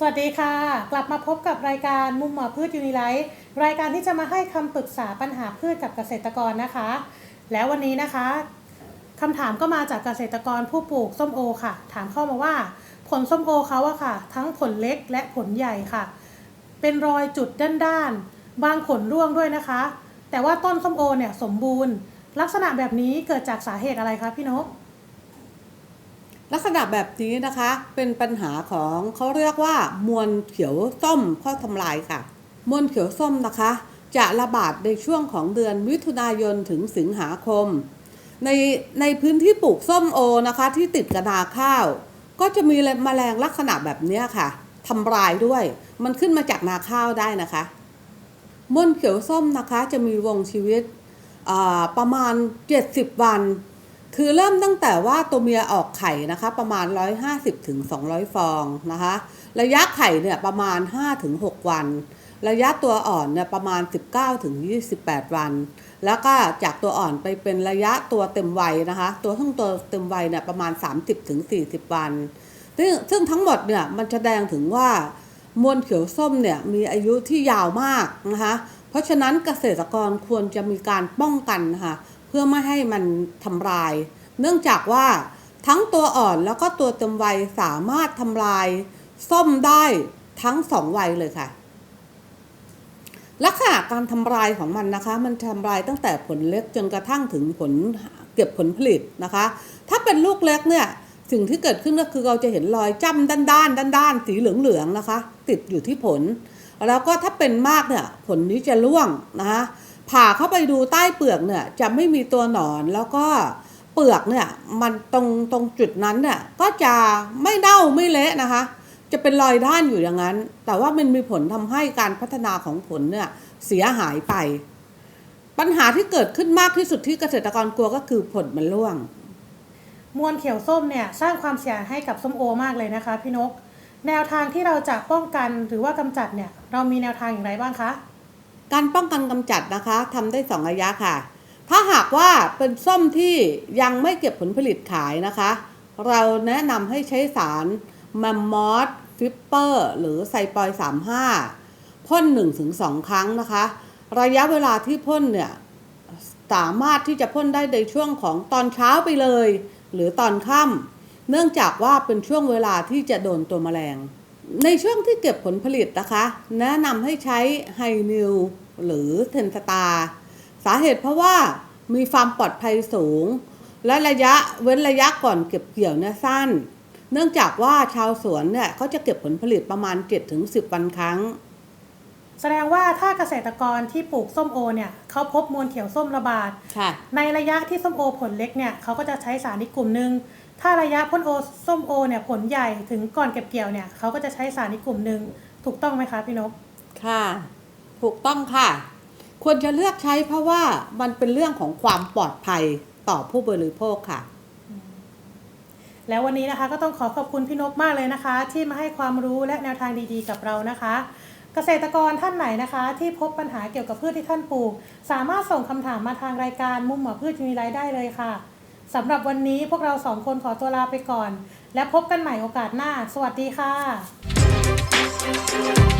สวัสดีค่ะ กลับมาพบกับรายการมุมหมอพืชยูนิไลท์รายการที่จะมาให้คำปรึกษาปัญหาพืชกับเกษตรกรนะคะ แล้ววันนี้นะคะคำถามก็มาจากเกษตรกรผู้ปลูกส้มโอค่ะ ถามเข้ามาว่า ผลส้มโอเขาอะค่ะ ทั้งผลเล็กและผลใหญ่ค่ะ เป็นรอยจุดด้านๆบางผลร่วงด้วยนะคะ แต่ว่าต้นส้มโอเนี่ยสมบูรณ์ ลักษณะแบบนี้เกิดจากสาเหตุอะไรคะพี่นก ลักษณะแบบนี้นะคะเป็นปัญหาของเขาเรียกว่ามวลเขียวส้มข้อทำลายค่ะ มวลเขียวส้มนะคะ จะระบาดในช่วงของเดือนมิถุนายนถึงสิงหาคม ในในพื้นที่ปลูกส้มโอนะคะที่ติดกระนาข้าว ก็จะมีแมลงลักษณะแบบเนี้ยค่ะทำลายด้วย มันขึ้นมาจากนาข้าวได้นะคะมวลเขียวส้มนะคะจะมีวงชีวิตประมาณ 70 วัน คือเริ่มตั้งแต่ว่าตัวเมียออกไข่นะคะ ประมาณ 150ถึง200 ฟองนะคะ ระยะไข่เนี่ยประมาณ 5 ถึง 6 วัน ระยะตัวอ่อนเนี่ยประมาณ 19 ถึง 28 วัน แล้วก็จากตัวอ่อนไปเป็นระยะตัวเต็มวัยนะคะ ตัวทั้งตัวเต็มวัยเนี่ยประมาณ 30 ถึง 40 วัน ซึ่งซึ่งทั้งหมดเนี่ยมันแสดงถึงว่ามวลเขียวส้มเนี่ยมีอายุที่ยาวมากนะคะ เพราะฉะนั้นเกษตรกรควรจะมีการป้องกันนะคะ เพื่อไม่ให้มันทำลาย เนื่องจากว่าทั้งตัวอ่อนแล้วก็ตัวเต็มวัยสามารถทำลาย ส้มได้ทั้งสองวัยเลยค่ะ ลักษณะการทำลายของมันนะคะ มันทำลายตั้งแต่ผลเล็กจนกระทั่งถึงผลเก็บผลผลิตนะคะ ถ้าเป็นลูกเล็กเนี่ยสิ่งที่เกิดขึ้นก็คือเราจะเห็นรอยจ้ำด้านด้านด้านด้านสีเหลืองๆนะคะ ติดอยู่ที่ผล แล้วก็ถ้าเป็นมากเนี่ยผลนี้จะร่วงนะคะ ผ่าเข้าไปดูใต้เปลือกเนี่ยจะไม่มีตัวหนอนแล้วก็เปลือกเนี่ยมันตรงตรงจุดนั้นเนี่ยก็จะไม่เน่าไม่เละนะคะ จะเป็นรอยด้านอยู่อย่างนั้น แต่ว่ามันมีผลทำให้การพัฒนาของผลเนี่ยเสียหายไป ปัญหาที่เกิดขึ้นมากที่สุดที่เกษตรกรกลัวก็คือผลมันร่วง มวลเขียวส้มเนี่ยสร้างความเสียหายให้กับส้มโอมากเลยนะคะพี่นก แนวทางที่เราจะป้องกันหรือว่ากำจัดเนี่ยเรามีแนวทางอย่างไรบ้างคะ การป้องกันกำจัดนะคะทำได้สองระยะค่ะ ถ้าหากว่าเป็นส้มที่ยังไม่เก็บผลผลิตขายนะคะ เราแนะนำให้ใช้สารมัมมอสฟิปเปอร์หรือไซปอย35 พ่น 1-2 ครั้งนะคะ ระยะเวลาที่พ่นเนี่ยสามารถที่จะพ่นได้ในช่วงของตอนเช้าไปเลย หรือตอนค่ำเนื่องจากว่าเป็นช่วงเวลาที่จะโดนตัวแมลง ในช่วงที่เก็บผลผลิตนะคะ แนะนำให้ใช้ไฮนิวหรือเทนสตาสาเหตุเพราะว่ามีความปลอดภัยสูง และระยะเว้นระยะก่อนเก็บเกี่ยวเนี่ยสั้น เนื่องจากว่าชาวสวนเนี่ยเขาจะเก็บผลผลิตประมาณ 7-10 วันครั้ง แสดงว่าถ้าเกษตรกรที่ปลูกส้มโอเนี่ยเขาพบมวลเขียวส้มระบาด ค่ะ ในระยะที่ส้มโอผลเล็กเนี่ยเขาก็จะใช้สารอีกกลุ่มหนึ่ง ถ้าระยะพ่นโอส้มโอเนี่ยผลใหญ่ถึงก่อนเก็บเกี่ยวเนี่ยเขาก็จะใช้สารอีกกลุ่มหนึ่งถูกต้องไหมคะพี่นกค่ะ ถูกต้องค่ะ ควรจะเลือกใช้เพราะว่ามันเป็นเรื่องของความปลอดภัยต่อผู้บริโภคค่ะ แล้ววันนี้นะคะก็ต้องขอขอบคุณพี่นกมากเลยนะคะ ที่มาให้ความรู้และแนวทางดีๆกับเรานะคะ เกษตรกรท่านไหนนะคะ ที่พบปัญหาเกี่ยวกับพืชที่ท่านปลูก สามารถส่งคำถามมาทางรายการมุมหมอพืชมีไรได้เลยค่ะ สำหรับวันนี้พวกเราสองคนขอตัวลาไปก่อน และพบกันใหม่โอกาสหน้า สวัสดีค่ะ